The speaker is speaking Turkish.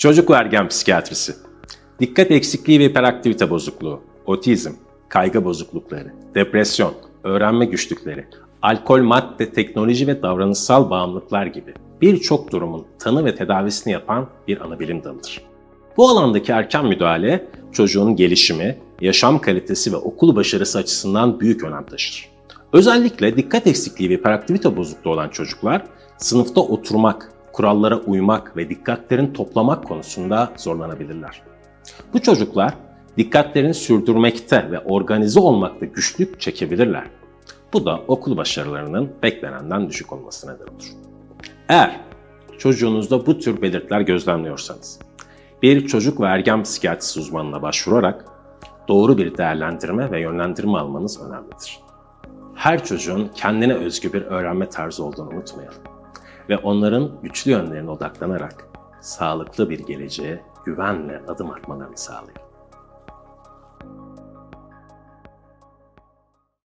Çocuk ve ergen psikiyatrisi. Dikkat eksikliği ve hiperaktivite bozukluğu, otizm, kaygı bozuklukları, depresyon, öğrenme güçlükleri, alkol, madde, teknoloji ve davranışsal bağımlılıklar gibi birçok durumun tanı ve tedavisini yapan bir anabilim dalıdır. Bu alandaki erken müdahale çocuğun gelişimi, yaşam kalitesi ve okul başarısı açısından büyük önem taşır. Özellikle dikkat eksikliği ve hiperaktivite bozukluğu olan çocuklar sınıfta oturmak, kurallara uymak ve dikkatlerini toplamak konusunda zorlanabilirler. Bu çocuklar dikkatlerini sürdürmekte ve organize olmakta güçlük çekebilirler. Bu da okul başarılarının beklenenden düşük olmasına neden olur. Eğer çocuğunuzda bu tür belirtiler gözlemliyorsanız, bir çocuk ve ergen psikiyatrisi uzmanına başvurarak doğru bir değerlendirme ve yönlendirme almanız önemlidir. Her çocuğun kendine özgü bir öğrenme tarzı olduğunu unutmayalım ve onların güçlü yönlerine odaklanarak sağlıklı bir geleceğe güvenle adım atmalarını sağlayalım.